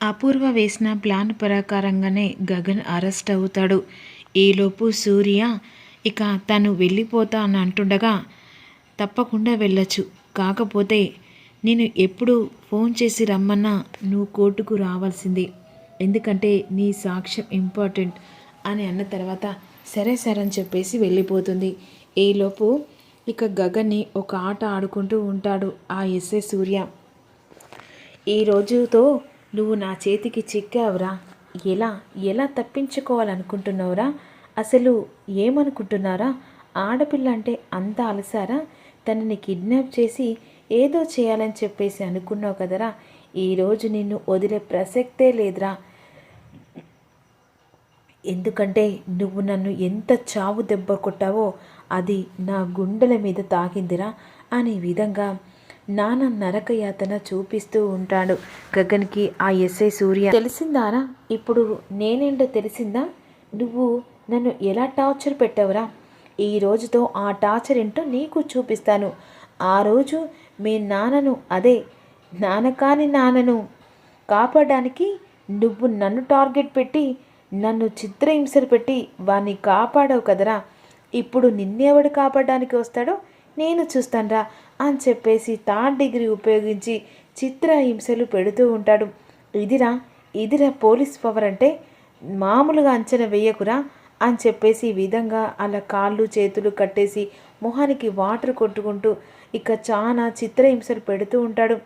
అపూర్వ వేసిన ప్లాన్ ప్రకారంగానే గగన్ అరెస్ట్ అవుతాడు. ఈలోపు సూర్య ఇక తను వెళ్ళిపోతా అని అంటుండగా తప్పకుండా వెళ్ళొచ్చు. కాకపోతే నేను ఎప్పుడు ఫోన్ చేసి రమ్మన్నా నువ్వు కోర్టుకు రావాల్సింది. ఎందుకంటే నీ సాక్ష్యం ఇంపార్టెంట్ అని అన్న తర్వాత సరే సరే అని చెప్పేసి వెళ్ళిపోతుంది. ఈలోపు ఇక గగన్ని ఒక ఆట ఆడుకుంటూ ఉంటాడు ఆ ఎస్ఏ సూర్య. ఈ రోజుతో నువ్వు నా చేతికి చిక్కావురా. ఎలా ఎలా తప్పించుకోవాలనుకుంటున్నావురా? అసలు ఏమనుకుంటున్నారా? ఆడపిల్ల అంటే అంత అలసారా? తనని కిడ్నాప్ చేసి ఏదో చేయాలని చెప్పేసి అనుకున్నావు కదరా? ఈరోజు నిన్ను వదిలే ప్రసక్తే లేదురా. ఎందుకంటే నువ్వు నన్ను ఎంత చావు దెబ్బ కొట్టావో అది నా గుండెల మీద తాకిందిరా అనే విధంగా నాన్న నరకయాతన చూపిస్తూ ఉంటాడు గగన్కి ఆ ఎస్ఐ సూర్య. తెలిసిందారా? ఇప్పుడు నేనేంటో తెలిసిందా? నువ్వు నన్ను ఎలా టార్చర్ పెట్టావురా? ఈ రోజుతో ఆ టార్చర్ ఏంటో నీకు చూపిస్తాను. ఆ రోజు మీ నాన్నను అదే నాన్నకాని నాన్నను కాపాడడానికి నువ్వు నన్ను టార్గెట్ పెట్టి నన్ను చిత్రహింసలు పెట్టి వాణ్ణి కాపాడావు కదరా? ఇప్పుడు నిన్నెవడు కాపాడడానికి వస్తాడో నేను చూస్తానురా. అని చెప్పేసి థర్డ్ డిగ్రీ ఉపయోగించి చిత్రహింసలు పెడుతూ ఉంటాడు. ఇదిరా ఇదిరా పోలీస్ పవర్ అంటే మామూలుగా అంచనా వేయకురా అని చెప్పేసి ఈ విధంగా అలా కాళ్ళు చేతులు కట్టేసి మొహానికి వాటర్ కొట్టుకుంటూ ఇక చాలా చిత్రహింసలు పెడుతూ ఉంటాడు.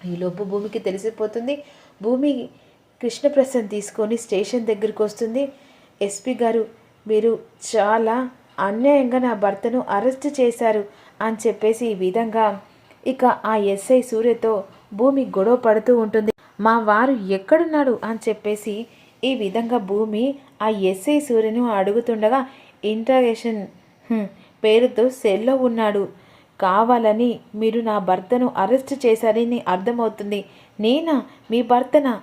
ఈలోపు భూమికి తెలిసిపోతుంది. భూమి కృష్ణప్రసాద్ తీసుకొని స్టేషన్ దగ్గరికి వస్తుంది. ఎస్పీ గారు మీరు చాలా అన్యాయంగా నా భర్తను అరెస్ట్ చేశారు. అని చెప్పేసి ఈ విధంగా ఇక ఆ ఎస్ఐ సూర్యతో భూమి గొడవ పడుతూ ఉంటుంది. మా వారు ఎక్కడున్నాడు? అని చెప్పేసి ఈ విధంగా భూమి ఆ ఎస్ఐ సూర్యను అడుగుతుండగా ఇంట్రాగేషన్ పేరుతో సెల్లో ఉన్నాడు. కావాలని మీరు నా భర్తను అరెస్ట్ చేశారని అర్థమవుతుంది. నేనా? మీ భర్తనా?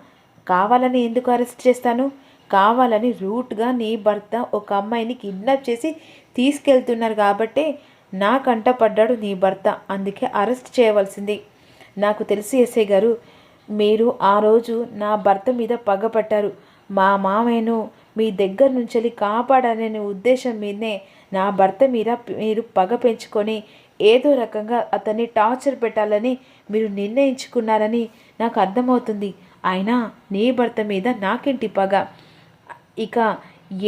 కావాలని ఎందుకు అరెస్ట్ చేస్తాను? కావాలని రూట్గా నీ భర్త ఒక అమ్మాయిని కిడ్నాప్ చేసి తీసుకెళ్తున్నారు కాబట్టే నా కంట పడ్డాడు నీ భర్త అందుకే అరెస్ట్ చేయవలసింది. నాకు తెలిసి ఎస్ఐ గారు మీరు ఆ రోజు నా భర్త మీద పగపట్టారు మా మామయ్యను మీ దగ్గర నుంచి కాపాడాలనే ఉద్దేశం మీదనే నా భర్త మీద మీరు పగ పెంచుకొని ఏదో రకంగా అతన్ని టార్చర్ పెట్టాలని మీరు నిర్ణయించుకున్నారని నాకు అర్థమవుతుంది. అయినా నీ భర్త మీద నాకేంటి పగ? ఇక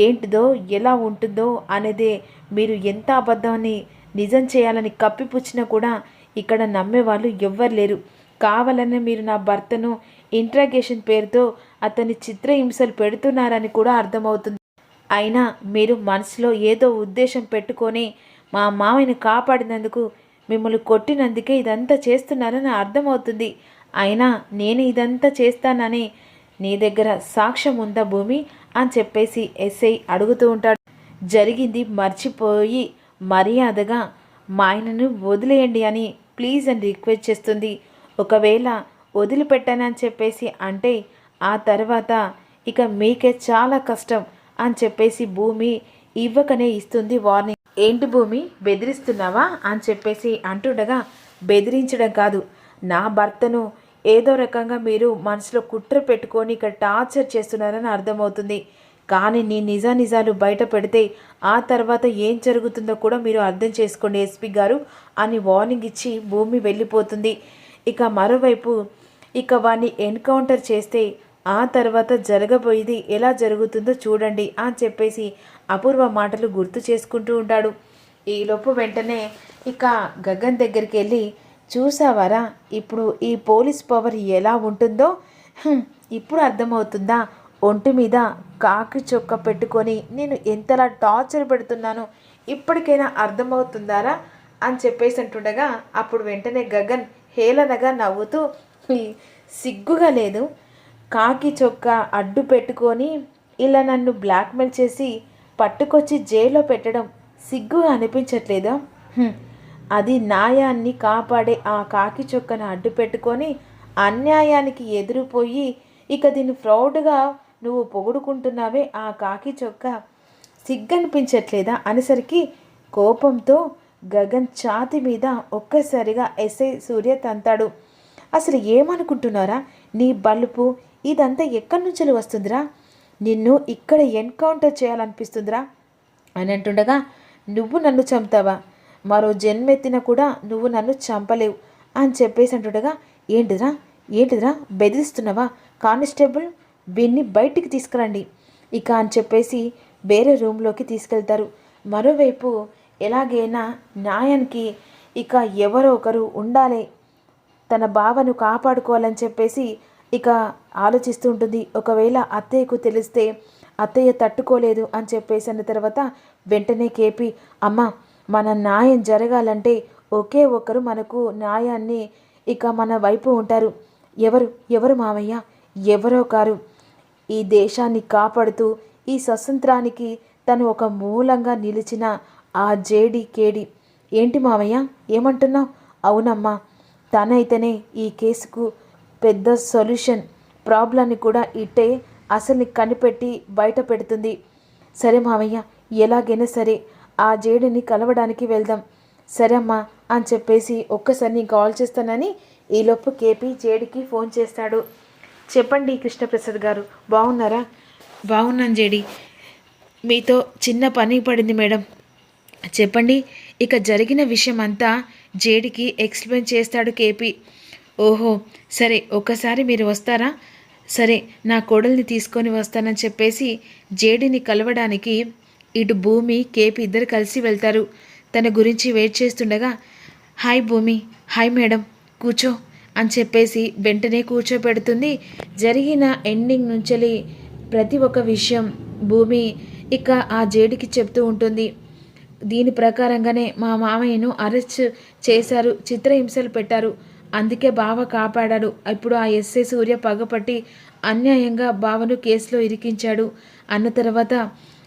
ఏంటిదో ఎలా ఉంటుందో అనేదే మీరు ఎంత అబద్ధాన్ని నిజం చేయాలని కప్పిపుచ్చినా కూడా ఇక్కడ నమ్మేవాళ్ళు ఎవ్వరు లేరు. కావాలనే మీరు నా భర్తను ఇంట్రాగేషన్ పేరుతో అతని చిత్రహింసలు పెడుతున్నారని కూడా అర్థమవుతుంది. అయినా మీరు మనసులో ఏదో ఉద్దేశం పెట్టుకొని మా మామయ్యను కాపాడినందుకు మిమ్మల్ని కొట్టినందుకే ఇదంతా చేస్తున్నారని అర్థమవుతుంది. అయినా నేను ఇదంతా చేస్తానని నీ దగ్గర సాక్ష్యం ఉందా భూమి? అని చెప్పేసి ఎస్ఐ అడుగుతూ ఉంటాడు. జరిగింది మర్చిపోయి మర్యాదగా మా ఆయనను వదిలేయండి అని ప్లీజ్ అని రిక్వెస్ట్ చేస్తుంది. ఒకవేళ వదిలిపెట్టానని చెప్పేసి అంటే ఆ తర్వాత ఇక మీకే చాలా కష్టం అని చెప్పేసి భూమి ఇవ్వకనే ఇస్తుంది వార్నింగ్ ఏంటి భూమి? బెదిరిస్తున్నావా? అని చెప్పేసి అంటుండగా బెదిరించడం కాదు. నా భర్తను ఏదో రకంగా మీరు మనసులో కుట్ర పెట్టుకొని ఇక్కడ టార్చర్ చేస్తున్నారని అర్థమవుతుంది. కానీ నీ నిజా నిజాలు బయట పెడితే ఆ తర్వాత ఏం జరుగుతుందో కూడా మీరు అర్థం చేసుకోండి ఎస్పీ గారు అని వార్నింగ్ ఇచ్చి భూమి వెళ్ళిపోతుంది. ఇక మరోవైపు ఇక వాణ్ణి ఎన్కౌంటర్ చేస్తే ఆ తర్వాత జరగబోయేది ఎలా జరుగుతుందో చూడండి అని చెప్పేసి అపూర్వ మాటలు గుర్తు చేసుకుంటూ ఉంటాడు. ఈలోపు వెంటనే ఇక గగన్ దగ్గరికి వెళ్ళి చూసావారా ఇప్పుడు ఈ పోలీస్ పవర్ ఎలా ఉంటుందో? ఇప్పుడు అర్థమవుతుందా? ఒంటి మీద కాకి చొక్క పెట్టుకొని నేను ఎంతలా టార్చర్ పెడుతున్నానో ఇప్పటికైనా అర్థమవుతుందారా అని చెప్పేసి అంటుండగా అప్పుడు వెంటనే గగన్ హేళనగా నవ్వుతూ సిగ్గుగా లేదు. కాకి చొక్క అడ్డు పెట్టుకొని ఇలా నన్ను బ్లాక్మెయిల్ చేసి పట్టుకొచ్చి జైల్లో పెట్టడం సిగ్గుగా అనిపించట్లేదా? అది న్యాయాన్ని కాపాడే ఆ కాకి చొక్కను అడ్డు పెట్టుకొని అన్యాయానికి ఎదురుపోయి ఇక దీన్ని ప్రౌడ్గా నువ్వు పొగుడుకుంటున్నావే ఆ కాకి చొక్క సిగ్గనిపించట్లేదా అనేసరికి కోపంతో గగన్ ఛాతి మీద ఒక్కసారిగా ఎస్ఐ సూర్య తంతాడు. అసలు ఏమనుకుంటున్నారా? నీ బలుపు ఇదంతా ఎక్కడి నుంచి వస్తుందిరా? నిన్ను ఇక్కడ ఎన్కౌంటర్ చేయాలనిపిస్తుందిరా? అని అంటుండగా నువ్వు నన్ను చంపుతావా? మరో జన్మెత్తిన కూడా నువ్వు నన్ను చంపలేవు అని చెప్పేసి అంటుండగా ఏంటిదిరా? ఏంటిదిరా? బెదిరిస్తున్నావా? కానిస్టేబుల్ వీన్ని బయటికి తీసుకురండి. ఇక అని చెప్పేసి వేరే రూమ్లోకి తీసుకెళ్తారు. మరోవైపు ఎలాగైనా న్యాయానికి ఇక ఎవరో ఒకరు ఉండాలి. తన బావను కాపాడుకోవాలని చెప్పేసి ఇక ఆలోచిస్తూ ఉంటుంది. ఒకవేళ అత్తయ్యకు తెలిస్తే అత్తయ్య తట్టుకోలేదు అని చెప్పేసి అన్న తర్వాత వెంటనే కేపి అమ్మ మన న్యాయం జరగాలంటే ఒకే ఒకరు మనకు న్యాయాన్ని ఇక మన వైపు ఉంటారు. ఎవరు? ఎవరు మావయ్య? ఎవరో కారు ఈ దేశాన్ని కాపాడుతూ ఈ స్వతంత్రానికి తను ఒక మూలంగా నిలిచిన ఆ జేడి కేడి ఏంటి మావయ్య? ఏమంటున్నావు? అవునమ్మా. తనైతేనే ఈ కేసుకు పెద్ద సొల్యూషన్. ప్రాబ్లాన్ని కూడా ఇట్టే అసలు కనిపెట్టి బయట పెడుతుంది. సరే మావయ్య ఎలాగైనా సరే ఆ జేడిని కలవడానికి వెళ్దాం. సరే అమ్మా అని చెప్పేసి ఒక్కసారి నేను కాల్ చేస్తానని ఈలోపు కేపీ జేడికి ఫోన్ చేస్తాడు. చెప్పండి కృష్ణప్రసాద్ గారు బాగున్నారా? బాగున్నాను జేడి. మీతో చిన్న పని పడింది మేడం. చెప్పండి ఇక జరిగిన విషయం అంతా జేడికి ఎక్స్ప్లెయిన్ చేస్తాడు కేపీ. ఓహో సరే ఒక్కసారి మీరు వస్తారా? సరే నా కోడల్ని తీసుకొని వస్తానని చెప్పేసి జేడిని కలవడానికి ఇటు భూమి కేపీ ఇద్దరు కలిసి వెళ్తారు. తన గురించి వెయిట్ చేస్తుండగా హాయ్ భూమి హాయ్ మేడం కూర్చో. అని చెప్పేసి వెంటనే కూర్చోపెడుతుంది జరిగిన ఎండింగ్ నుంచి ప్రతి ఒక్క విషయం భూమి ఇక ఆ జేడికి చెప్తూ ఉంటుంది. దీని ప్రకారంగానే మా మామయ్యను అరెస్ట్ చేశారు చిత్రహింసలు పెట్టారు. అందుకే బావ కాపాడాడు. ఇప్పుడు ఆ ఎస్ఐ సూర్య పగపట్టి అన్యాయంగా బావను కేసులో ఇరికించాడు. అన్న తర్వాత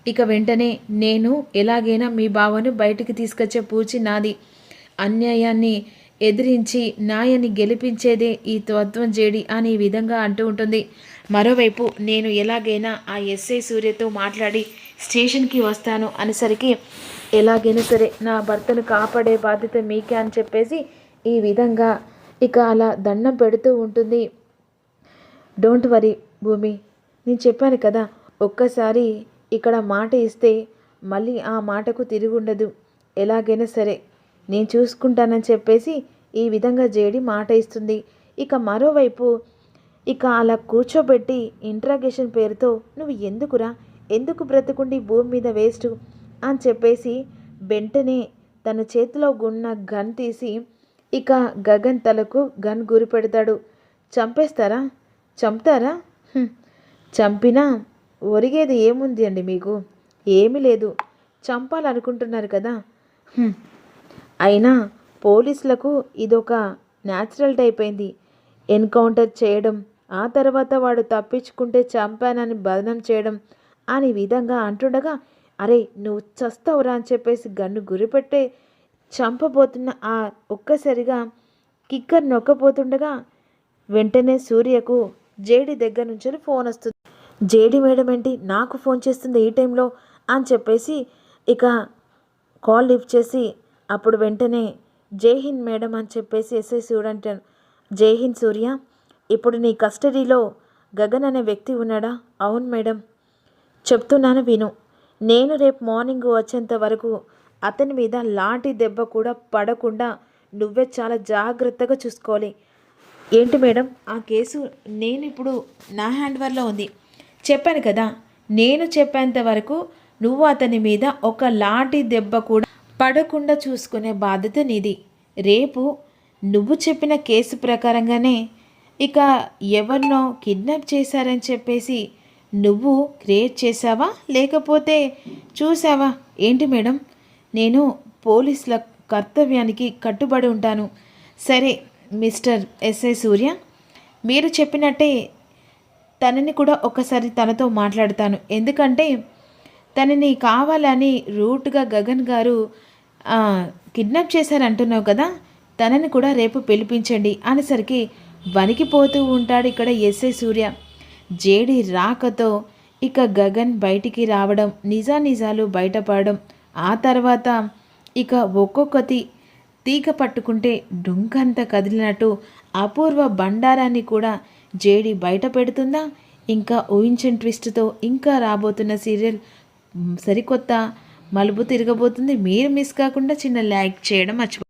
ఇక వెంటనే నేను ఎలాగైనా మీ బావను బయటికి తీసుకొచ్చే పూచి నాది. అన్యాయాన్ని ఎదిరించి నాయని గెలిపించేదే ఈ తత్వం జేడి అని ఈ విధంగా అంటూ ఉంటుంది. మరోవైపు నేను ఎలాగైనా ఆ ఎస్ఐ సూర్యతో మాట్లాడి స్టేషన్కి వస్తాను అనేసరికి ఎలాగైనా సరే నా భర్తను కాపాడే బాధ్యత మీకే అని చెప్పేసి ఈ విధంగా ఇక అలా దండం పెడుతూ ఉంటుంది. డోంట్ వరీ భూమి నేను చెప్పాను కదా ఒక్కసారి ఇక్కడ మాట ఇస్తే మళ్ళీ ఆ మాటకు తిరిగి ఉండదు ఎలాగైనా సరే నేను చూసుకుంటానని చెప్పేసి ఈ విధంగా జేడి మాట ఇస్తుంది. ఇక మరోవైపు ఇక అలా కూర్చోబెట్టి ఇంట్రాగేషన్ పేరుతో నువ్వు ఎందుకురా? ఎందుకు బ్రతుకుండి భూమి మీద వేస్ట్? అని చెప్పేసి వెంటనే తన చేతిలో ఉన్న గన్ తీసి ఇక గగన్ తలకు గన్ గురి పెడతాడు. చంపేస్తారా? చంపుతారా? చంపినా ఒరిగేది ఏముంది అండి మీకు? ఏమీ లేదు. చంపాలనుకుంటున్నారు కదా? అయినా పోలీసులకు ఇదొక న్యాచురల్ టైప్ అయింది. ఎన్కౌంటర్ చేయడం ఆ తర్వాత వాడు తప్పించుకుంటే చంపానని బదనం చేయడం అని విధంగా అంటుండగా అరే నువ్వు చస్తావురా అని చెప్పేసి గన్ను గురిపెట్టే చంపబోతున్న ఆ ఒక్కసారిగా కిక్కర్ నొక్కపోతుండగా వెంటనే సూర్యకు జేడి దగ్గర నుంచి ఫోన్ వస్తుంది. జేడి మేడం ఏంటి నాకు ఫోన్ చేస్తుంది ఈ టైంలో అని చెప్పేసి ఇక కాల్ లిఫ్ట్ చేసి అప్పుడు వెంటనే జై హింద్ మేడం అని చెప్పేసి ఎస్ఐ స్టూడెంట్ జై హింద్ సూర్య ఇప్పుడు నీ కస్టడీలో గగన్ అనే వ్యక్తి ఉన్నాడా? అవును మేడం. చెప్తున్నాను విను. నేను రేపు మార్నింగ్ వచ్చేంత వరకు అతని మీద లాంటి దెబ్బ కూడా పడకుండా నువ్వే చాలా జాగ్రత్తగా చూసుకోవాలి. ఏంటి మేడం? ఆ కేసు నేను ఇప్పుడు నా హ్యాండ్వర్లో ఉంది. చెప్పాను కదా నేను చెప్పేంత వరకు నువ్వు అతని మీద ఒక లాంటి దెబ్బ కూడా పడకుండా చూసుకునే బాధ్యత నీది. రేపు నువ్వు చెప్పిన కేసు ప్రకారంగానే ఇక ఎవరినో కిడ్నాప్ చేశారని చెప్పేసి నువ్వు క్రియేట్ చేసావా లేకపోతే చూసావా ఏంటి మేడం? నేను పోలీసుల కర్తవ్యానికి కట్టుబడి ఉంటాను. సరే మిస్టర్ ఎస్ఐ సూర్య మీరు చెప్పినట్టే తనని కూడా ఒకసారి తనతో మాట్లాడతాను. ఎందుకంటే తనని కావాలని రూట్గా గగన్ గారు కిడ్నాప్ చేశారంటున్నావు కదా తనని కూడా రేపు పిలిపించండి అనేసరికి వణికిపోతూ ఉంటాడు ఇక్కడ ఎస్ఐ సూర్య. జేడి రాకతో ఇక గగన్ బయటికి రావడం నిజానిజాలు బయటపడడం ఆ తర్వాత ఇక ఒక్కొక్కటి తీగ పట్టుకుంటే డుంకంత కదిలినట్టు అపూర్వ బండారాన్ని కూడా జేడి బయట పెడుతుందా? ఇంకా ఊహించని ట్విస్ట్తో ఇంకా రాబోతున్న సీరియల్ సరికొత్త మలుపు తిరగబోతుంది. మీరు మిస్ కాకుండా చిన్న లైక్ చేయడం మర్చిపో